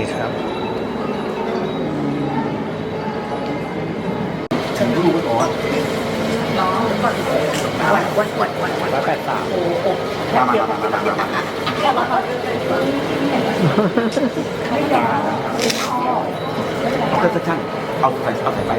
ดีครับฉันรู้ว่าอ๋อน้องก่อนวัดวัดวัดวัดวัดแปดสามโอ้โหมามามามามาเอาก็จะช่างเอาใส่เอาใส่ได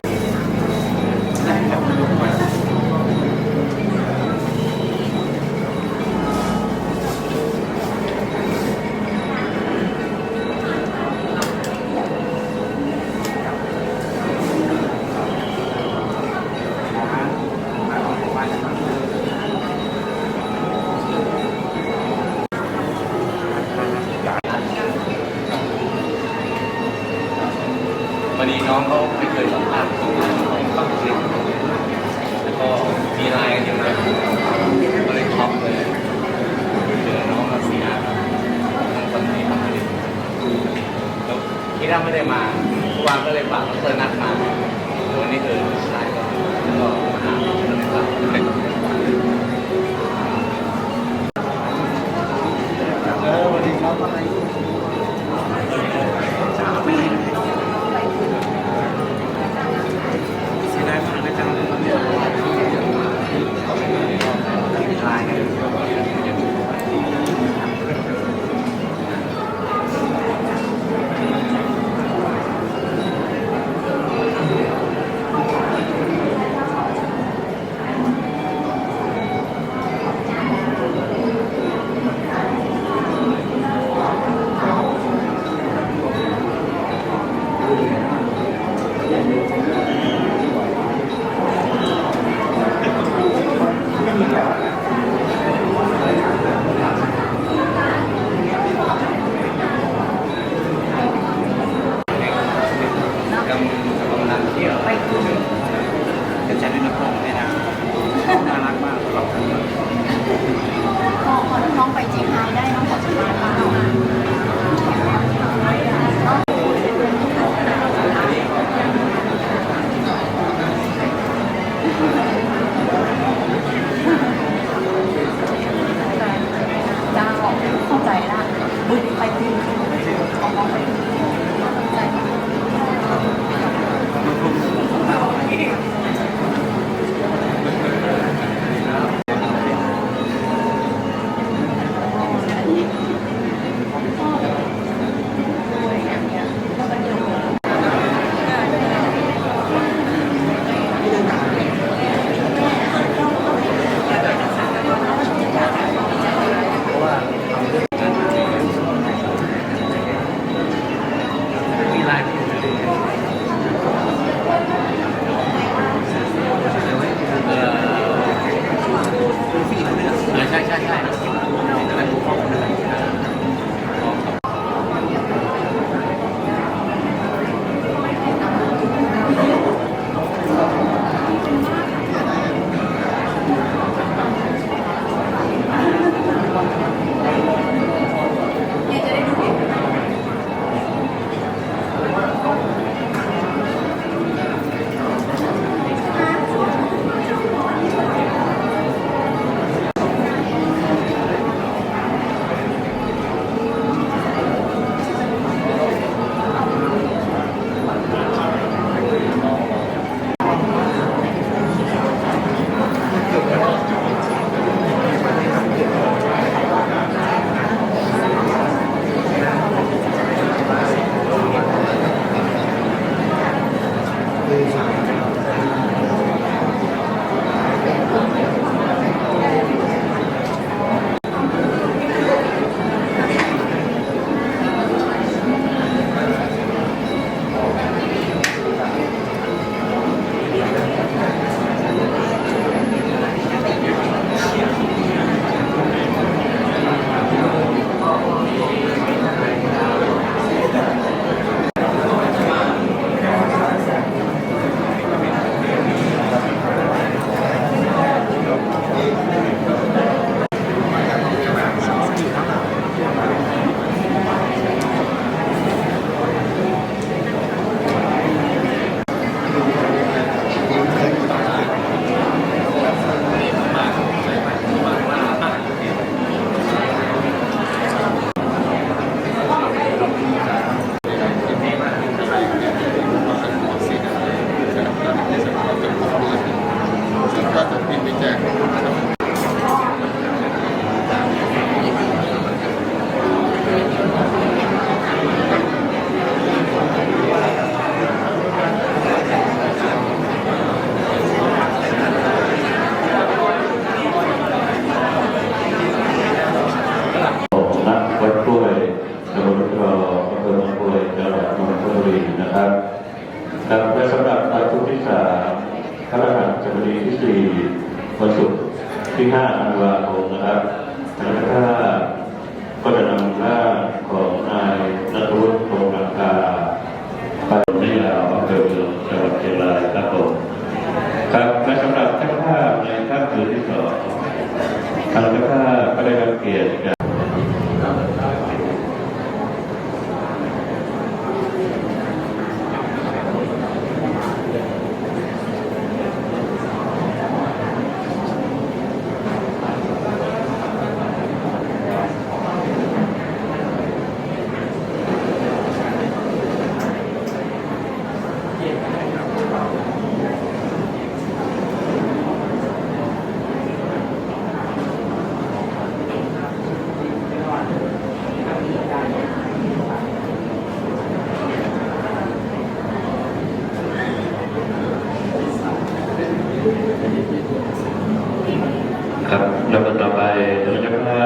ครับลำดับต่อไปท่านเจ้าภา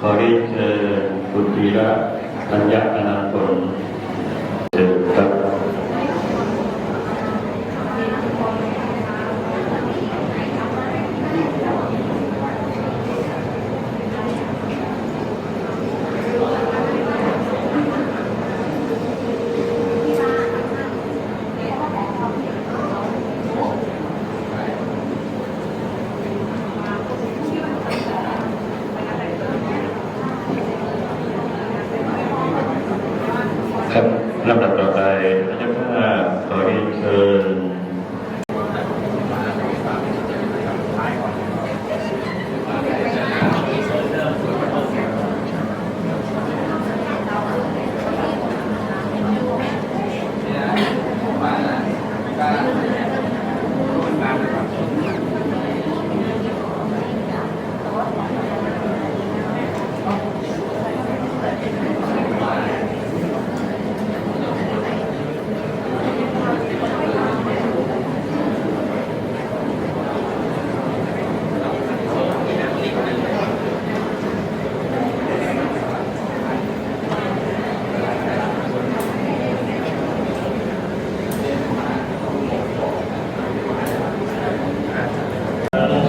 ขอเรียนเชิญคุณธีระปัญญาอนันต์ผลเชิญครับ ครับลำดับต่อไปท่านเจ้าภาพขอเรียนเชิญ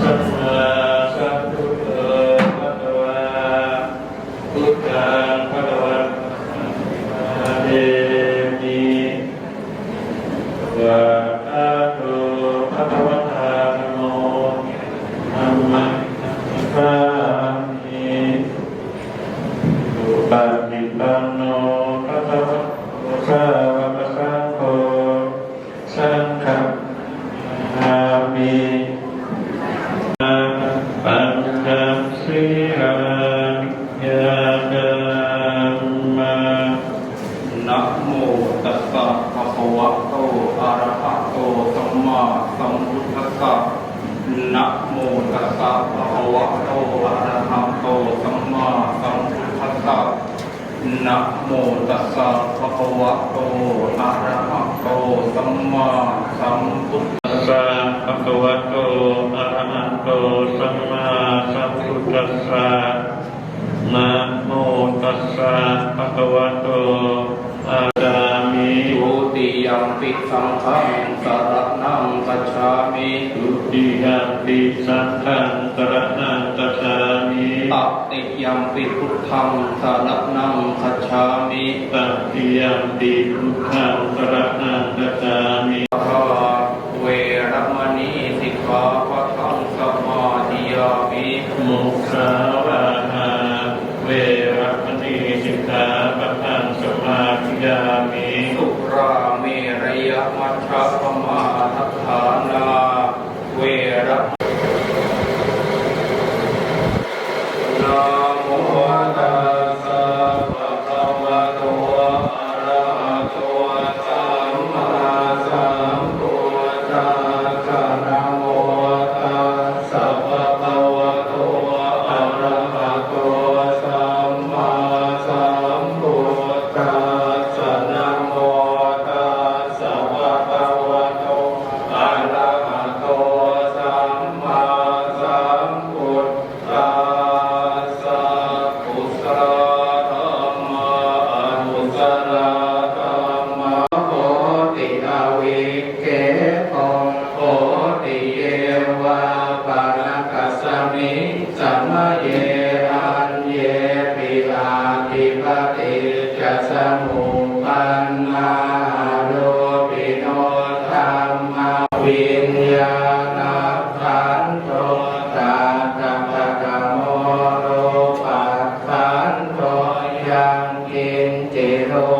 สัมมาสัมพุทโธภะคะวาพุทธังภะคะวันตังเตมิวะอะโตภะคะวะตาธัมโมธัมมังพระมิสุปฏิปันโนภะคะวะโตสาวกสังโฆสังฆังนามิ ปัญจสีลังยาดัมมา นะโมตัสสะภะคะ วะโตอะระหะโตสัมมาสัมพุทธัสสะนะโมตัสสะภะคะวะโตอะระหะโตสัมมาสัมพุทธัสสะนะโมตัสสะภะคะวะโตอะระหะโตสัมมาสัมพุทธัสสะสัพพะวะโตอะระหะโตสัมมาสัมพุทธัสสะนะโมตัสสะภะคะวะโต ยัมปิสังฆังสรณังกัจฉามิทุติยมปิสังฆังสรณังกัจฉามิตติยัมปิพุทธังสรณังคัจฉามิตติยมปิพุทธังสรณังกัจฉามิ กินจิโร